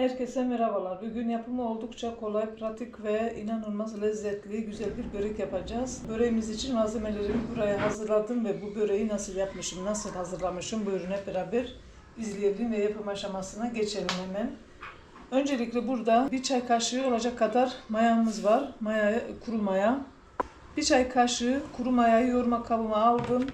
Herkese merhabalar. Bugün yapımı oldukça kolay, pratik ve inanılmaz lezzetli, güzel bir börek yapacağız. Böreğimiz için malzemelerimi buraya hazırladım ve bu böreği nasıl yapmışım, nasıl hazırlamışım buyurun hep beraber izleyelim ve yapım aşamasına geçelim hemen. Öncelikle burada bir çay kaşığı olacak kadar mayamız var. Maya, kuru maya. Bir çay kaşığı kuru mayayı yoğurma kabıma aldım.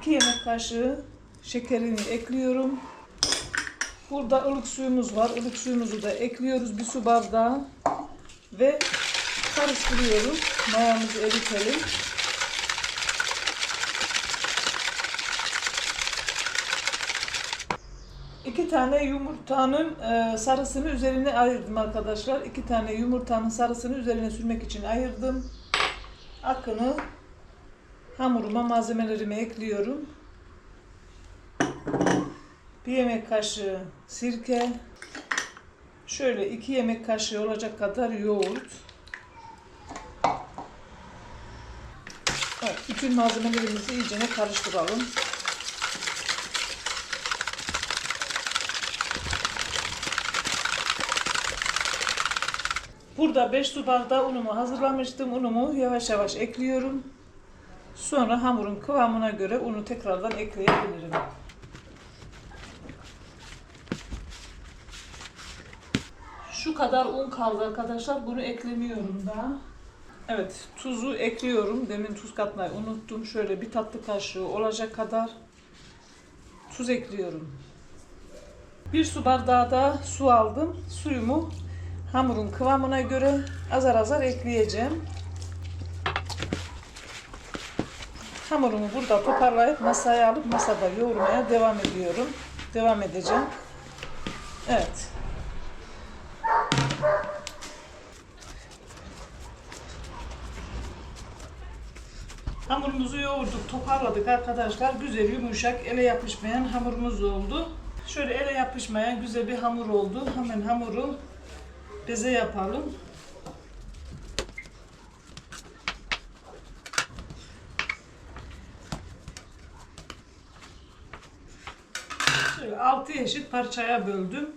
2 yemek kaşığı şekerini ekliyorum. Burada ılık suyumuz var. Ilık suyumuzu da ekliyoruz bir su bardağı ve karıştırıyoruz. Mayamızı eritelim. İki tane yumurtanın e, sarısını üzerine ayırdım arkadaşlar. İki tane yumurtanın sarısını üzerine sürmek için ayırdım. Akını hamuruma malzemelerimi ekliyorum. Bir yemek kaşığı sirke. Şöyle iki yemek kaşığı olacak kadar yoğurt. Evet, bütün malzemelerimizi iyice karıştıralım. Burada 5 su bardağı unumu hazırlamıştım. Unumu yavaş yavaş ekliyorum. Sonra hamurun kıvamına göre unu tekrardan ekleyebilirim. Şu kadar un kaldı arkadaşlar. Bunu eklemiyorum daha. Evet, tuzu ekliyorum. Demin tuz katmayı unuttum. Şöyle bir tatlı kaşığı olacak kadar tuz ekliyorum. Bir su bardağı da su aldım. Suyumu hamurun kıvamına göre azar azar ekleyeceğim. Hamurumu burada toparlayıp masaya alıp masada yoğurmaya devam ediyorum. Devam edeceğim. Evet. Hamurumuzu yoğurduk, toparladık arkadaşlar. Güzel, yumuşak, ele yapışmayan hamurumuz oldu. Şöyle ele yapışmayan güzel bir hamur oldu. Hemen hamuru beze yapalım. Şöyle altı eşit parçaya böldüm.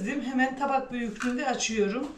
dizdim. Hemen tabak büyüklüğünde açıyorum.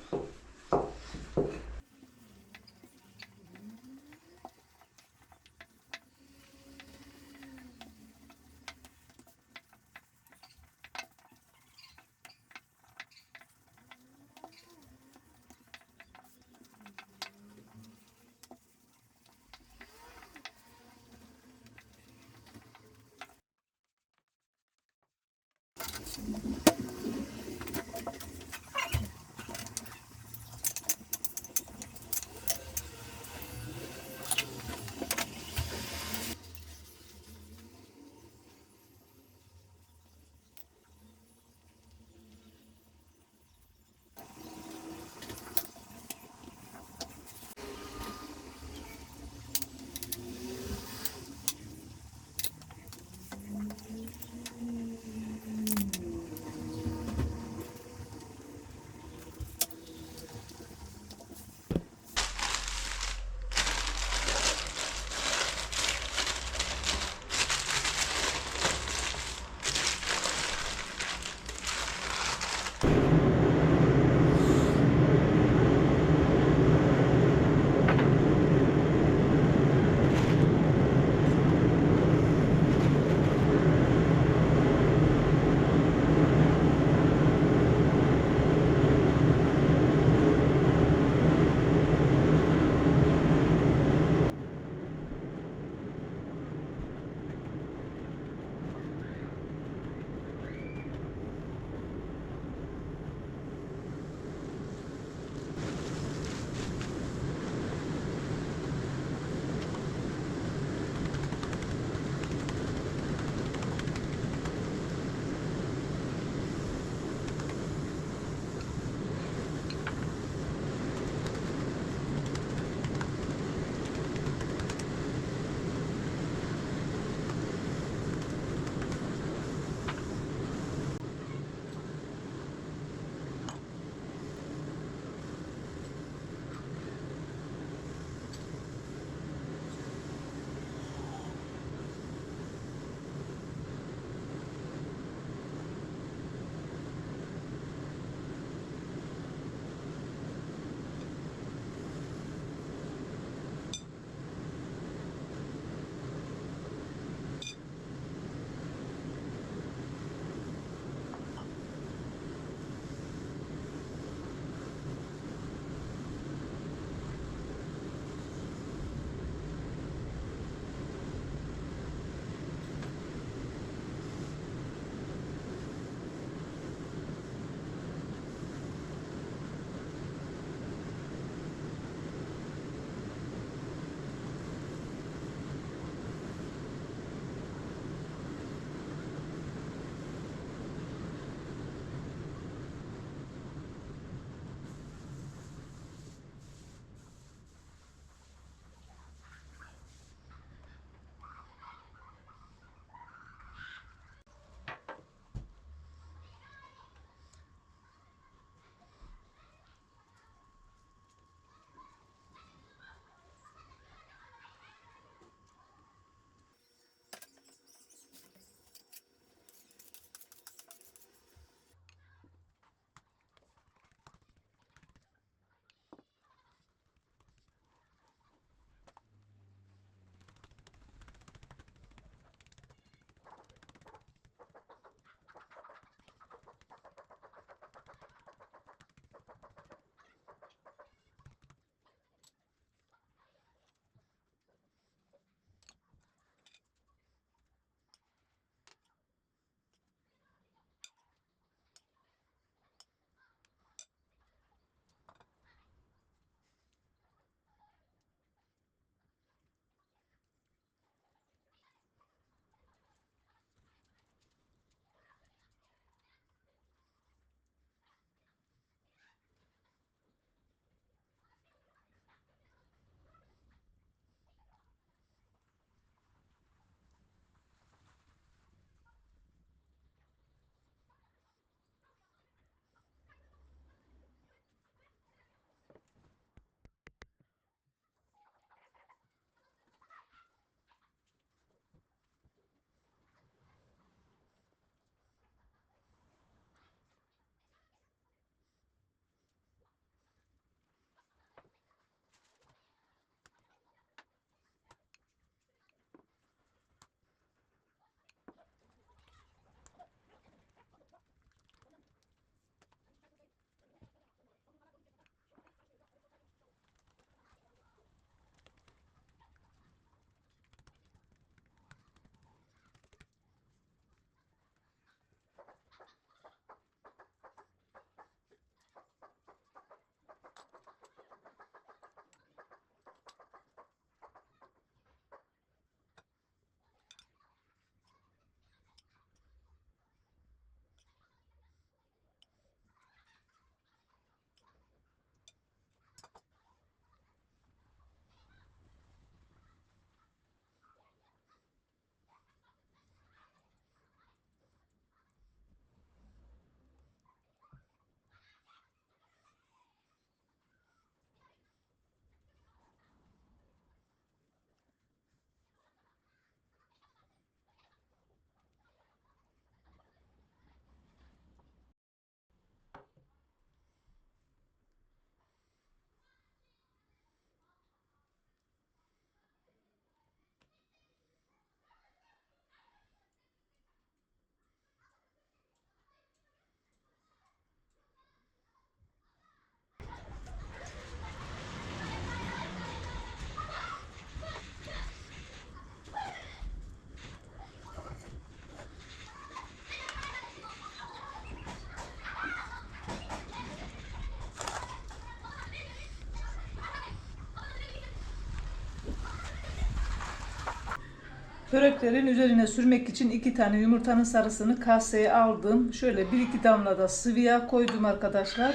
Böreklerin üzerine sürmek için iki tane yumurtanın sarısını kaseye aldım. Şöyle bir iki damla da sıvı yağ koydum arkadaşlar.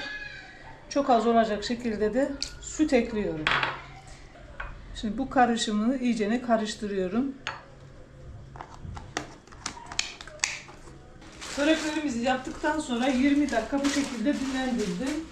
Çok az olacak şekilde de süt ekliyorum. Şimdi bu karışımını iyicene karıştırıyorum. Böreklerimizi yaptıktan sonra 20 dakika bu şekilde dinlendirdim.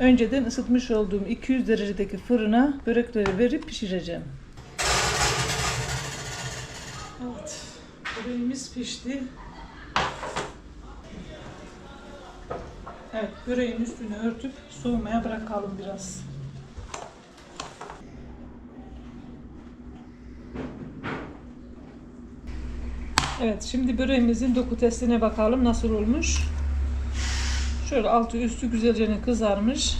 Önceden ısıtmış olduğum 200 derecedeki fırına börekleri verip pişireceğim. Evet, böreğimiz pişti. Evet, böreğin üstünü örtüp soğumaya bırakalım biraz. Evet, şimdi böreğimizin doku testine bakalım nasıl olmuş. Şöyle altı üstü güzelce kızarmış.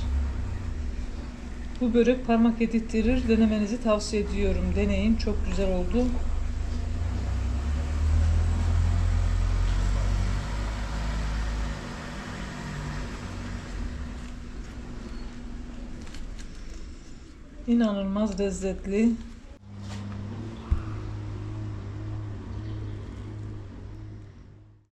Bu börek parmak yedirttirir. Denemenizi tavsiye ediyorum. Deneyin. Çok güzel oldu. İnanılmaz lezzetli.